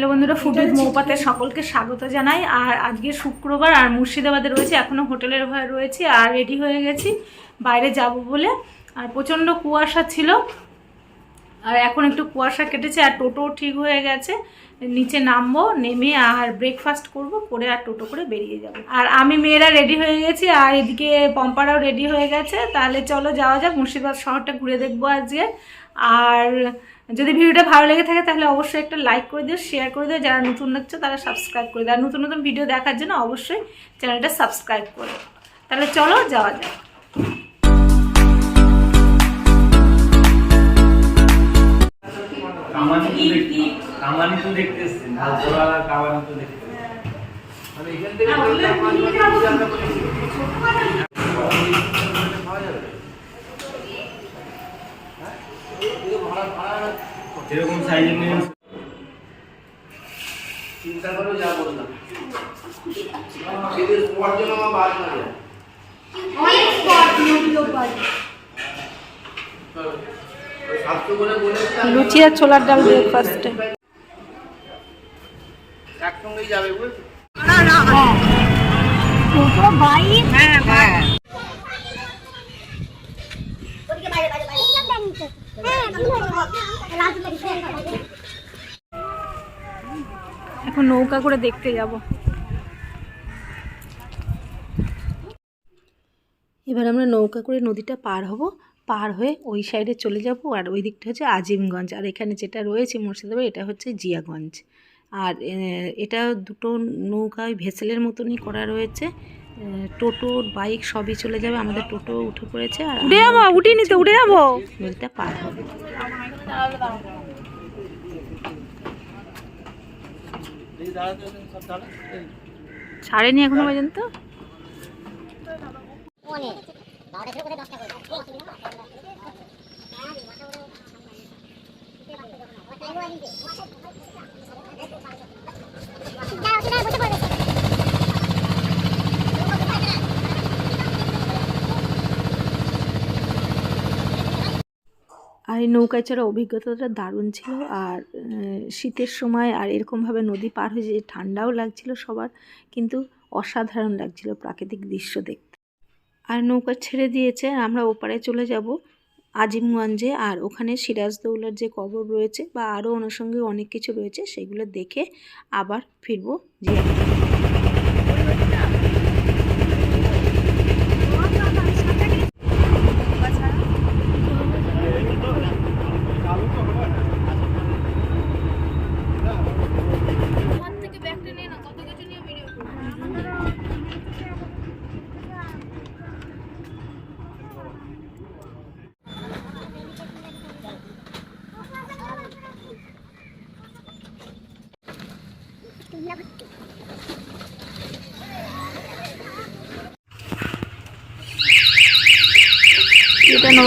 Hello বন্ধুরা food with মৌপাতে সকলকে স্বাগত জানাই। আর আজকে শুক্রবার আর মুর্শিদাবাদে রয়েছে এখনও হোটেলের ভয়ে রয়েছি আর রেডি হয়ে গেছি বাইরে যাব বলে। আর প্রচণ্ড কুয়াশা ছিল আর এখন একটু কুয়াশা কেটেছে আর টোটো ঠিক হয়ে গেছে। নিচে নামবো নেমে আর ব্রেকফাস্ট করব করে আর টোটো করে বেরিয়ে যাব। আর আমি মেয়েরা রেডি হয়ে গেছি আর এদিকে পম্পারাও রেডি হয়ে গেছে। তাহলে চলো যাওয়া যাক মুর্শিদাবাদ শহরটা ঘুরে দেখব আজকে। আর যদি ভিডিওটা ভালো লেগে থাকে তাহলে অবশ্যই একটা লাইক করে দিও শেয়ার করে দিও। যারা নতুন দেখছ তারা সাবস্ক্রাইব করে দিও। আর নতুন নতুন ভিডিও দেখার জন্য অবশ্যই চ্যানেলটা সাবস্ক্রাইব করো তাহলে চলো যাওয়া যাক। কামানি তো দেখতে তো এসছেন কামানি দেখতে। মানে এখান থেকে বললে পাঁচ বছর আমরা করেছি। পাওয়া যাবে? হ্যাঁ? এগুলো ভাড়া- ভাড়া- এরকম সাইজের নেবেন চিন্তা করো যা বললাম। এদের পর জন্য আমার বাদ না যায়। চলো। ওই সাতশো করে লুচি আর ছোলার ডাল ব্রেকফাস্টে একসঙ্গেই যাবে বুঝেছ? এখন নৌকা করে দেখতে যাব। এবার আমরা নৌকা করে নদীটা পার হব। পার হয়ে ওই সাইডে চলে যাব আর ওই দিকটা হচ্ছে আজিমগঞ্জ। আর এখানে যেটা রয়েছে মুর্শিদাবাদ, এটা হচ্ছে জিয়াগঞ্জ। আর এটা দুটো নৌকা ওই ভেসেলের মতনই করা রয়েছে। টোটো বাইক সবই চলে যাবে। আমাদের টোটো উঠে পড়েছে আর উঠে যাব উঠে নিতে উঠে যাব। পার হবে ছাড়েনি এখনও পর্যন্ত? আর এই নৌকায় চড়া অভিজ্ঞতাটা দারুণ ছিল আর শীতের সময় আর এরকমভাবে নদী পার হয়ে যে ঠান্ডাও লাগছিল সবার, কিন্তু অসাধারণ লাগছিল প্রাকৃতিক দৃশ্য দেখতে। আর নৌকা ছেড়ে দিয়েছে আমরা ওপারে চলে যাব আজিমগঞ্জে, আর ওখানে সিরাজদৌলার যে কবর রয়েছে বা আরও অনুষঙ্গে অনেক কিছু রয়েছে, সেগুলো দেখে আবার ফিরবো জিয়াগঞ্জ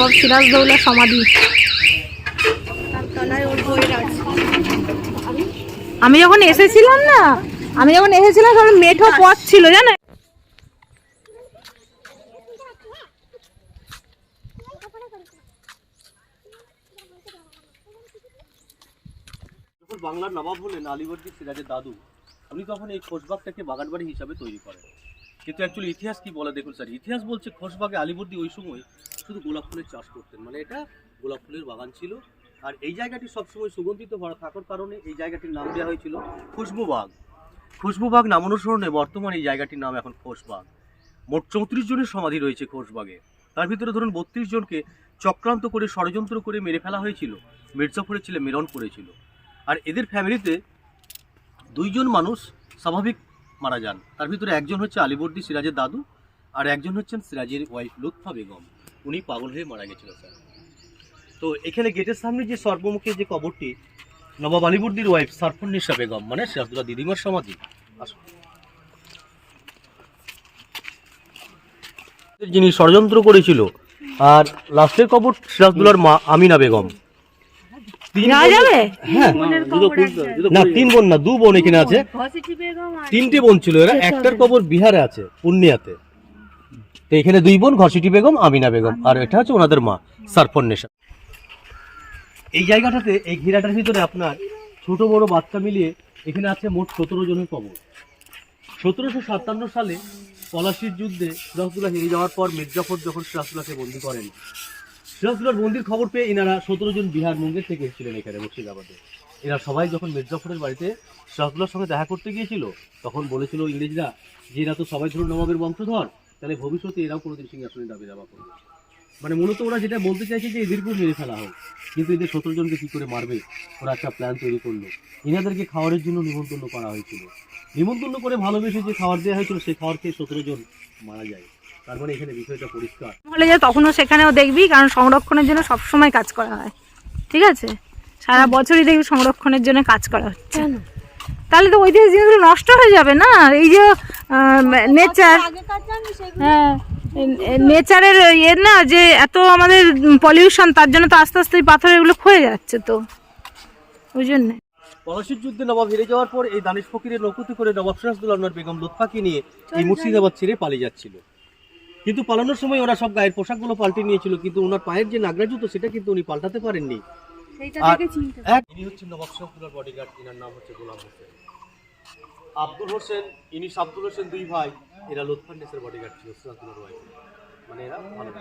নবাব সিরাজদৌলা সমাধি। আমি যখন এসেছিলাম না, আমি যখন এসেছিলাম, তখন মেঠো পথ ছিল, জানো? বাংলার নবাব হলেন, আলিবর্দী সিরাজের দাদু উনি তখন এই খোশবাগটাকে বাগানবাড়ি হিসাবে তৈরি করেন। কিন্তু অ্যাকচুয়ালি ইতিহাস কি বলে? দেখুন স্যার ইতিহাস বলছে খোশবাগে আলিবর্দি ওই সময় শুধু গোলাপ ফুলের চাষ করতেন। মানে এটা গোলাপ ফুলের বাগান ছিল। আর এই জায়গাটি সবসময় সুগন্ধিত থাকার কারণে এই জায়গাটির নাম দেওয়া হয়েছিল খুশবুবাগ। খুশবুবাগ নাম অনুসরণে বর্তমানে এই জায়গাটির নাম এখন খোশবাগ। মোট চৌত্রিশ জনের সমাধি রয়েছে খোশবাগে। তার ভিতরে ধরুন বত্রিশ জনকে চক্রান্ত করে ষড়যন্ত্র করে মেরে ফেলা হয়েছিল। মির্জাফরের ছেলে মেরন করেছিল আর এদের ফ্যামিলিতে দুইজন মানুষ স্বাভাবিক মারা যান। তার ভিতরে একজন হচ্ছে আলিবর্দি সিরাজের দাদু আর একজন হচ্ছেন সিরাজের ওয়াইফ লুৎফা বেগম। উনি পাগল হয়ে মারা গেছিল স্যার। তো এখানে গেটের সামনে যে সর্বমুখে যে কবরটি, নবাব আলিবর্দির ওয়াইফ সারফুন্নিসা বেগম মানে সিরাজদুল্লাহ দিদিমার সমাধি। যিনি ষড়যন্ত্র করেছিল, আর লাস্টের কবর সিরাজদুল্লার মা আমিনা বেগম। তিন যাবে? হ্যাঁ। না তিন বোন না দু বোন এখানে আছে। তিনটে বোন ছিল এরা। একটার কবর বিহারে আছে পূর্ণিয়াতে। তো এখানে দুই বোন ঘসিটি বেগম আমিনা বেগম। আর এটা হচ্ছে ওনাদের মা সারফন্নেশা এই জায়গাটাতে এই ঘিরাটার ভিতরে আপনার ছোট বড় বাচ্চা মিলিয়ে এখানে আছে মোট সতেরো জনের কবর। সতেরোশো সাতান্ন সালে পলাশির যুদ্ধে সিরাজদুল্লাহ হেরে যাওয়ার পর মির্জাফর যখন সিরাজদুল্লাহকে বন্দি করেন সিরাজদুল্লাহর মন্দির খবর পেয়ে এনারা সতেরো জন বিহার মুঙ্গের থেকে এসেছিলেন এখানে মুর্শিদাবাদে। এরা সবাই যখন মির্জাফরের বাড়িতে সিরাজদুল্লাহর সঙ্গে দেখা করতে গিয়েছিল, তখন বলেছিল ইংরেজরা যে এরা তো সবাই ধরুন নবাবের বংশধর, তাহলে ভবিষ্যতে এরাও কোনোদিন সিংহাসনে দাবি দাবা করবে। মানে মূলত ওরা যেটা বলতে চাইছে যে এদেরকেও মেরে ফেলা হোক, কিন্তু এদের সতেরো জনকে কী করে মারবে, ওরা একটা প্ল্যান তৈরি করল। এনাদেরকে খাওয়ারের জন্য নিমন্ত্রণ করা হয়েছিল। নিমন্ত্রণ করে ভালোবেসে যে খাবার দেওয়া হয়েছিল সেই খাবার খেয়ে সতেরো জন মারা যায়। তার মানে এখানে বিষয়টা পরিষ্কার। হলে যে তখনও সেখানেও দেখবি কারণ সংরক্ষণের জন্য সবসময় কাজ করা হয়। ঠিক আছে? সারা বছরই দেখবি সংরক্ষণের জন্য কাজ করা হচ্ছে। তাহলে তো ঐতিহাসিক জিনিসগুলো নষ্ট হয়ে যাবে না? এই যে নেচার হ্যাঁ নেচারের ইয়ে না যে এত আমাদের পলিউশন তার জন্য তো আস্তে আস্তে এই পাথর এগুলো ক্ষয়ে যাচ্ছে তো। ওই জন্যে। পলাশির যুদ্ধে নবাব হেরে যাওয়ার পর এই দানিশ ফকিরের নৌকুতি করে নবাব সিরাজদুল্লাহ বেগম লুৎফাকে নিয়ে এই মুর্শিদাবাদ ছেড়ে পালিয়ে যাচ্ছিল। কিন্তু পালানোর সময় ওরা সব গায়ের পোশাকগুলো পাল্টে নিয়েছিল কিন্তু ওনার পায়ের যে নাগরা জুতো সেটা কিন্তু উনি পাল্টাতে পারেননি। ইনি হচ্ছেন নবাব সিরাজদুল্লাহর বডিগার্ড ইনার নাম হচ্ছে গোলাম হোসেন। আব্দুল হোসেন ইনি আব্দুল হোসেন দুই ভাই এরা লুৎফান্নেসের বডিগার্ড ছিল সিরাজদুল্লাহর ওয়াইফ মানে এরা ভালো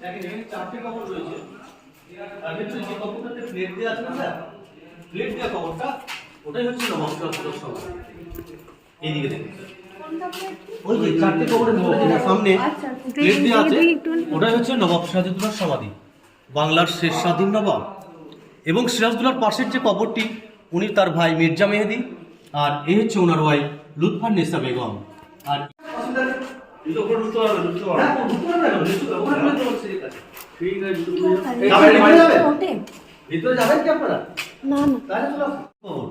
দেখেন এখানে চারটে কবর রয়েছে। আর ভেতরে যে কবরটাতে প্লেট দেওয়া আছে না প্লেট দেওয়া কবরটা ওটাই হচ্ছে নবাব সমাধি এইদিকে দেখুন। ওই যে চারটে কবরের মধ্যে যেটা সামনে প্লেট দেওয়া আছে ওটাই হচ্ছে নবাব সিরাজউদ্দৌলার সমাধি বাংলার শেষ স্বাধীন নবাব। এবং সিরাজদৌলার পাশের যে কবরটি উনি তার ভাই মির্জা মেহেদি আর এই হচ্ছে ওনার ওয়াই লুৎফার নেসা বেগম। আর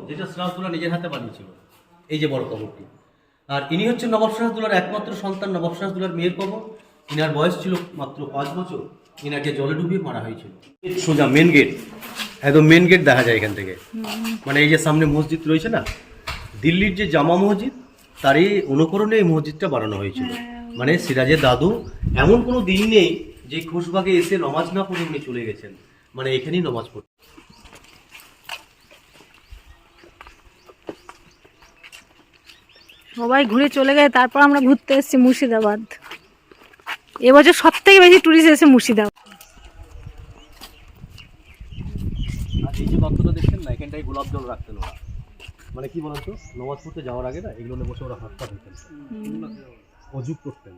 যেটা সিরাজদৌল্লাহ নিজের হাতে বানিয়েছিল এই যে বড় কবরটি আর ইনি হচ্ছেন নবাব সিরাজদৌল্লার একমাত্র সন্তান নবাব সিরাজদৌল্লার মেয়ের কবর। ইনার বয়স ছিল মাত্র পাঁচ বছর। ইনাকে জলে ডুবিয়ে মারা হয়েছিল। সোজা মেন গেট একদম মেন গেট দেখা যায় এখান থেকে। মানে এই যে সামনে মসজিদ রয়েছে না দিল্লির যে জামা মসজিদ তারই অনুকরণে এই মসজিদটা বানানো হয়েছিল। মানে সিরাজের দাদু এমন কোনো দিন নেই যে খুশবাগে এসে নমাজ না পড়ে উনি চলে গেছেন। মানে এখানেই নমাজ পড়তে। সবাই ঘুরে চলে গেছে তারপর আমরা ঘুরতে এসেছি মুর্শিদাবাদ। এবছর সব থেকে বেশি টুরিস্ট এসেছে মুর্শিদাবাদ। এই যে গর্তটা দেখছেন না এখানটায় গোলাপ জল রাখতেন ওরা। মানে কি বলতো নমাজ পড়তে যাওয়ার আগে না এগুলো বসে ওরা হাত পা ধুতেন অজু করতেন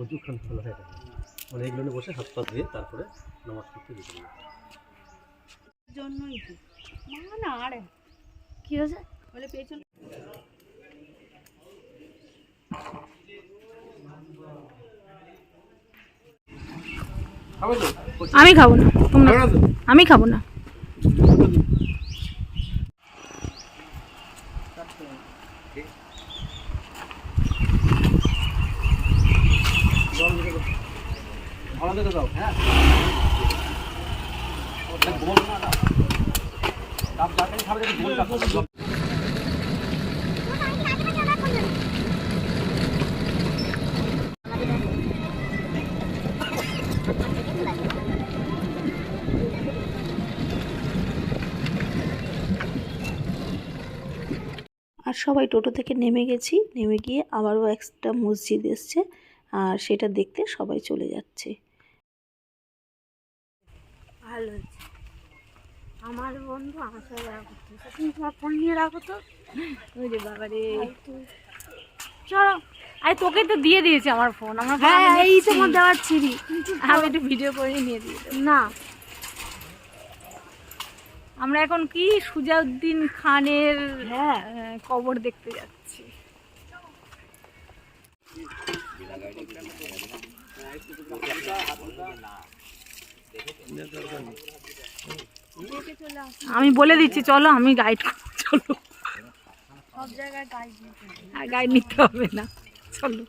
অজু খান বলা হয় এটাকে। মানে এগুলো বসে হাত পা ধুয়ে তারপরে নমাজ পড়তে দিতেন কি হয়েছে? আমি খাব না। তোমরা আমি খাব না। আর সবাই টোটো থেকে নেমে গেছি, নেমে গিয়ে আবারও একটা মসজিদ এসছে, আর সেটা দেখতে সবাই চলে যাচ্ছে। ভালো হয়েছে। আমার বন্ধু আমার সাথে দেখা করতে তুমি তোমার ফোন নিয়ে রাখো তো। ওই যে বাবা রে চলো। আরে তোকে তো দিয়ে দিয়েছে আমার ফোন আমার হ্যাঁ আমি এই। তোমার দেওয়ার ছিরি আমি একটু ভিডিও করে নিয়ে দিয়ে। না। আমরা এখন কি? সুজাউদ্দিন খানের হ্যাঁ। কবর দেখতে যাচ্ছি। আমি বলে দিচ্ছি চলো আমি গাইড চলো। সব জায়গায় আর গাইড নিতে হবে না চলো।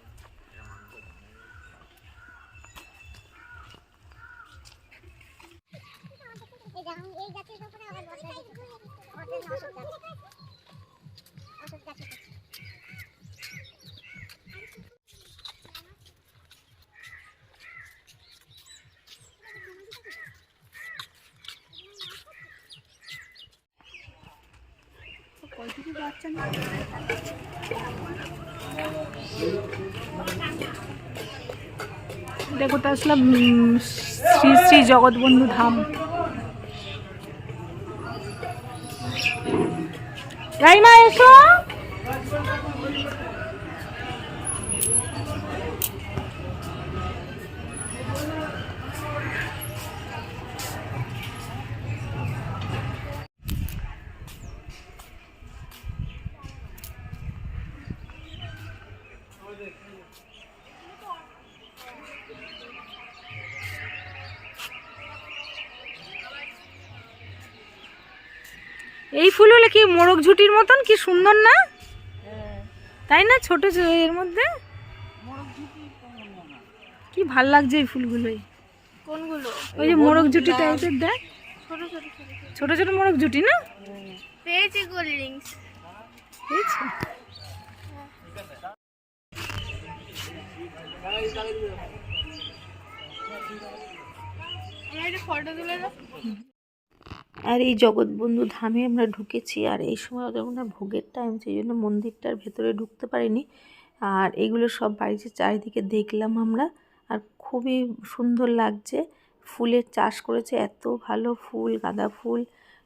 এটা কোথায় আসলাম শ্রী শ্রী জগৎবন্ধু ধাম। রাইমা এসো। এই ফুলগুলো কি মোরগ ঝুটির মতন? কি সুন্দর না? তাই না? ছোট এর মধ্যে? কি ভালো লাগছে এই ফুলগুলোই। কোনগুলো? ওই যে মোরগ ঝুটি টাইপের দেখ। ছোট ছোট মোরগ ঝুটি না? পেয়েছ? ফটো তুলে দাও। আর এই জগৎবন্ধু ধামে আমরা ঢুকেছি, আর এই সময় মনে ভোগের টাইম সেই জন্য মন্দিরটার ভেতরে ঢুকতে পারিনি। আর এগুলো সব বাড়িতে চারিদিকে দেখলাম আমরা, আর খুবই সুন্দর লাগছে। ফুলের চাষ করেছে, এত ভালো ফুল, গাঁদা ফুল,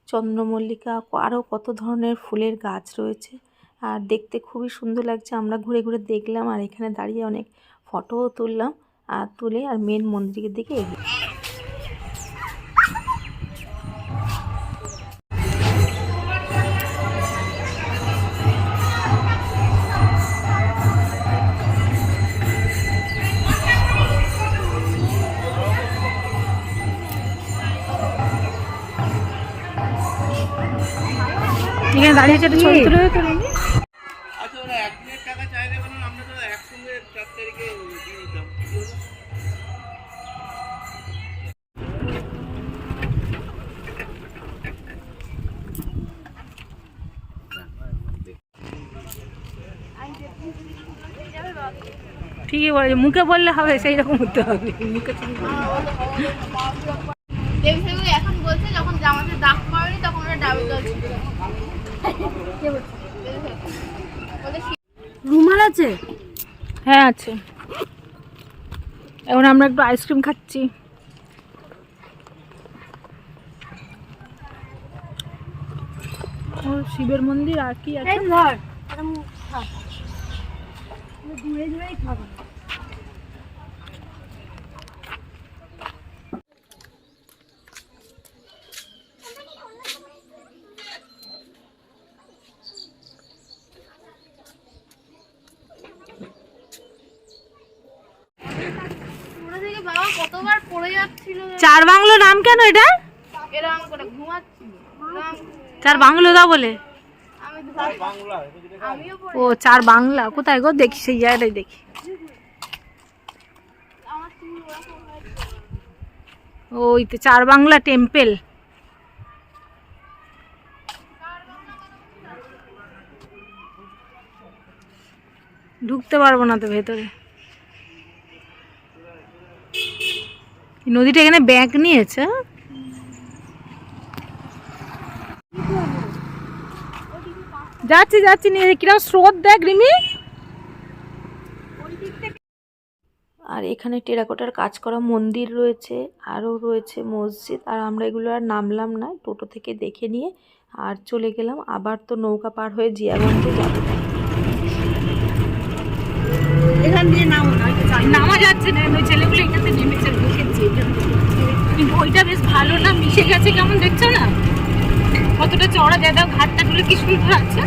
চন্দ্রমল্লিকা, আরও কত ধরনের ফুলের গাছ রয়েছে। আর দেখতে খুবই সুন্দর লাগছে, আমরা ঘুরে ঘুরে দেখলাম, আর এখানে দাঁড়িয়ে অনেক ফটোও তুললাম, আর তুলে আর মেন মন্দিরের দিকে এগিয়ে। এখানে দাঁড়িয়ে আছে একটা ছবি তুলে তো নিবি? আচ্ছা ঠিকই বলেছে মুখে বললে হবে সেই রকম হতে হবে। মুখে এখন বলছে যখন জামাতে দাগ পড়েনি তখন ওরা ডাবল রুমাল আছে? হ্যাঁ আছে। এখন আমরা একটু আইসক্রিম খাচ্ছি। শিবের মন্দির আর কি আছে? পুরো থেকে বাবা কতবার পড়ে যাচ্ছিল চার বাংলো নাম কেন এটা? এরকম করে ঘুমাচ্ছিল। চার বাংলো দা বলে। আমি ধর- আমিও পড়ে ও চার বাংলা। কোথায় গো? দেখি সেই জায়গাটাই দেখি। ওই তো চার বাংলা টেম্পেল। ঢুকতে পারব না তো ভেতরে। নদীটা এখানে ব্যাগ নিয়েছে। হ্যাঁ? যাচ্ছি যাচ্ছি নিয়ে কিরম স্রোত দেখ রিমি। আর এখানে টেরাকোটার কাজ করা মন্দির রয়েছে আরও রয়েছে মসজিদ আর আমরা এগুলো আর নামলাম না টোটো থেকে দেখে নিয়ে আর চলে গেলাম। আবার তো নৌকা পার হয়ে জিয়াগঞ্জে যাব। নামা যাচ্ছে না, ওই ছেলেগুলো এখানে নেমেছে, বসেছে। কিন্তু ওইটা বেশ ভালো না, মিশে গেছে কেমন, দেখছ না? কতটা চড়া দাদা ঘাটটা গুলো কি সুন্দর আছে?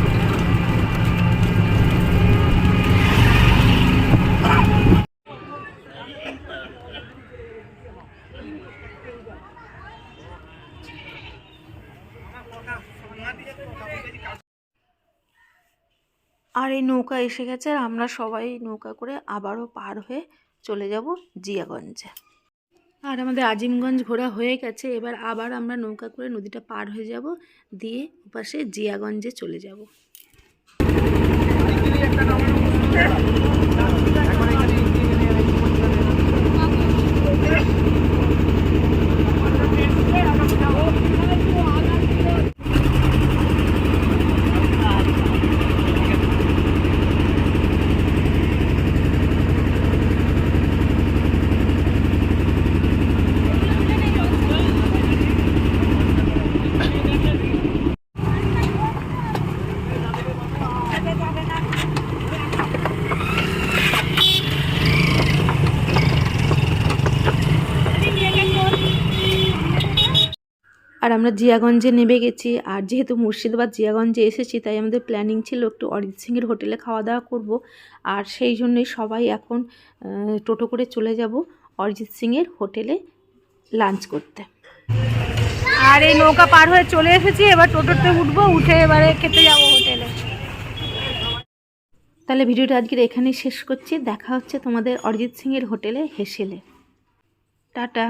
আর এই নৌকা এসে গেছে আর আমরা সবাই নৌকা করে আবারও পার হয়ে চলে যাব জিয়াগঞ্জে। আর আমাদের আজিমগঞ্জ ঘোরা হয়ে গেছে, এবার আবার আমরা নৌকা করে নদীটা পার হয়ে যাব, দিয়ে ওপাশে জিয়াগঞ্জে চলে যাব। আর আমরা জিয়াগঞ্জে নেমে গেছি। আর যেহেতু মুর্শিদাবাদ জিয়াগঞ্জে এসেছি তাই আমাদের প্ল্যানিং ছিল একটু অরিজিৎ সিংয়ের হোটেলে খাওয়া দাওয়া করব। আর সেই জন্যই সবাই এখন টোটো করে চলে যাব অরিজিৎ সিংয়ের হোটেলে লাঞ্চ করতে। আর এই নৌকা পার হয়ে চলে এসেছি এবার টোটোতে উঠবো উঠে এবারে খেতে যাব হোটেলে। তাহলে ভিডিওটা আজকের এখানেই শেষ করছি। দেখা হচ্ছে তোমাদের অরিজিৎ সিংয়ের হোটেলে হেসেলে। টাটা।